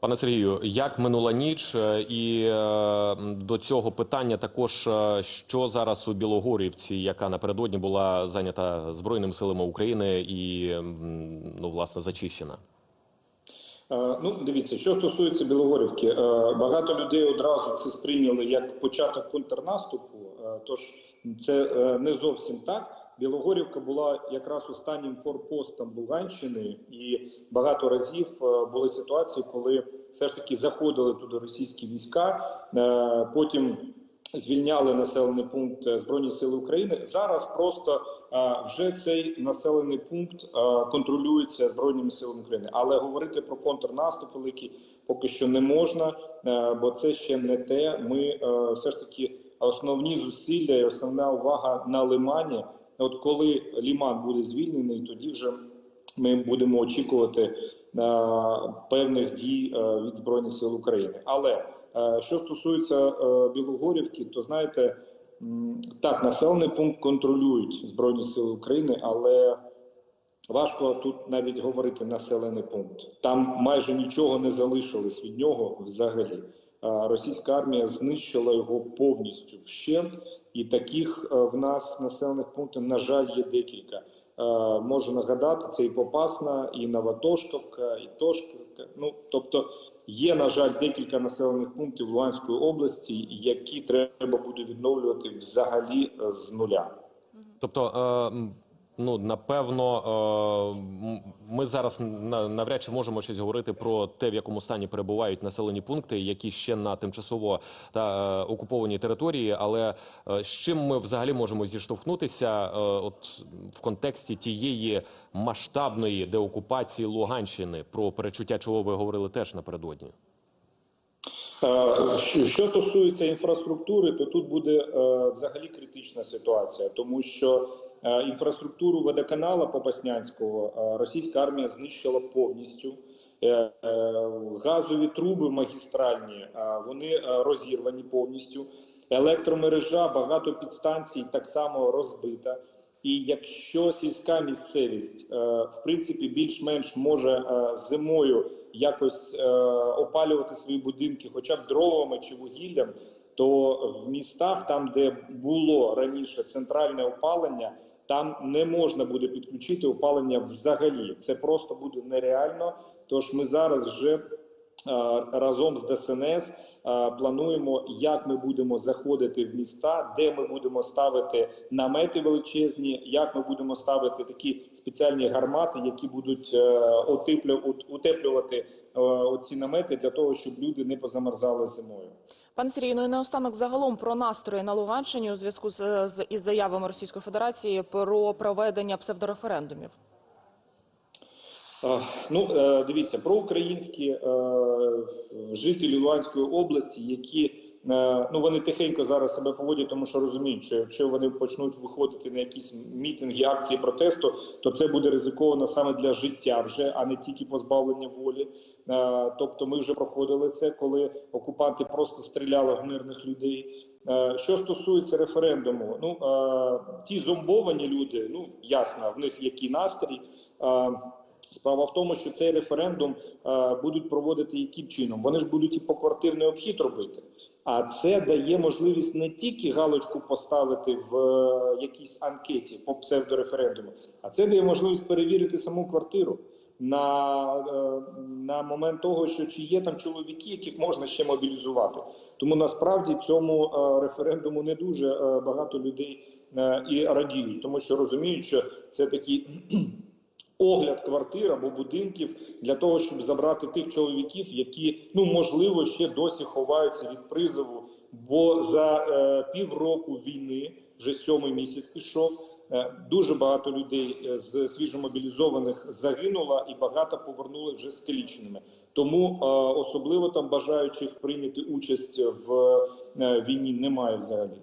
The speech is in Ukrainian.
Пане Сергію, як минула ніч, Е, і е, до цього питання також, е, що зараз у Білогорівці, яка напередодні була зайнята Збройними силами України і ну власне зачищена? Ну, дивіться, що стосується Білогорівки, багато людей одразу це сприйняли як початок контрнаступу. Тож це не зовсім так. Білогорівка була якраз останнім форпостом Луганщини, і багато разів е, були ситуації, коли все ж таки заходили туди російські війська. е, Потім звільняли населений пункт е, Збройні Сили України. Зараз просто вже цей населений пункт контролюється Збройними силами України. Але говорити про контрнаступ великий поки що не можна, бо це ще не те. Ми все ж таки основні зусилля і основна увага на лимані. От коли ліман буде звільнений, тоді вже ми будемо очікувати е, певних дій е, від збройних сил України. Але е, що стосується Білогорівки, то знаєте, так населений пункт контролюють збройні сили України, але важко тут навіть говорити населений пункт. Там майже нічого не залишилось від нього взагалі. Російська армія знищила його повністю вщент, і таких е, в нас населених пунктів, на жаль, є декілька. Е, Можу нагадати, це і Попасна, і Новотошковка, і Тошківка. Ну тобто є, на жаль, декілька населених пунктів Луганської області, які треба буде відновлювати взагалі е, з нуля. Тобто, ну напевно, е, ми зараз на- навряд чи можемо щось говорити про те, в якому стані перебувають населені пункти, які ще на тимчасово та е, окупованій території. Але е, з чим ми взагалі можемо зіштовхнутися, от в контексті тієї масштабної деокупації Луганщини, про перечуття чого ви говорили теж напередодні? Е, Що стосується інфраструктури, то тут буде е, взагалі критична ситуація, тому що е, інфраструктуру водоканала Попаснянського російська армія знищила повністю. Газові труби магістральні вони розірвані повністю. Електромережа, багато підстанцій так само розбита. І якщо сільська місцевість, е, в принципі, більш-менш може е, зимою якось е, опалювати свої будинки, хоча б дровами чи вугіллям, то в містах, там де було раніше центральне опалення, там не можна буде підключити опалення взагалі. Це просто буде нереально. Тож ми зараз вже разом з ДСНС плануємо, як ми будемо заходити в міста, де ми будемо ставити намети величезні, як ми будемо ставити такі спеціальні гармати, які будуть е, утеплювати е, оці намети для того, щоб люди не позамерзали зимою. Пане Сергію, ну і наостанок загалом про настрої на Луганщині у зв'язку з із заявами Російської Федерації про проведення псевдореферендумів. Е, Ну, е, дивіться, про українські е, жителі Луганської області, які ну вони тихенько зараз себе поводять, тому що розуміють, що якщо вони почнуть виходити на якісь мітинги, акції протесту, то це буде ризиковано саме для життя, вже а не тільки позбавлення волі. Тобто, ми вже проходили це, коли окупанти просто стріляли в мирних людей. Що стосується референдуму, ну ті зомбовані люди, ну ясно, в них який настрій. Справа в тому, що цей референдум е, будуть проводити яким чином? Вони ж будуть і поквартирний обхід робити. А це дає можливість не тільки галочку поставити в е, якійсь анкеті по псевдореферендуму, а це дає можливість перевірити саму квартиру на, е, на момент того, що чи є там чоловіки, яких можна ще мобілізувати. Тому насправді цьому е, референдуму не дуже е, багато людей е, і радіють, тому що розуміють, що це такі огляд квартир або будинків для того, щоб забрати тих чоловіків, які ну можливо ще досі ховаються від призову. Бо за е, півроку війни, вже сьомий місяць пішов. е, Дуже багато людей е, з свіжомобілізованих загинуло, і багато повернули вже скаліченими. Тому е, особливо там бажаючих прийняти участь в е, війні немає взагалі.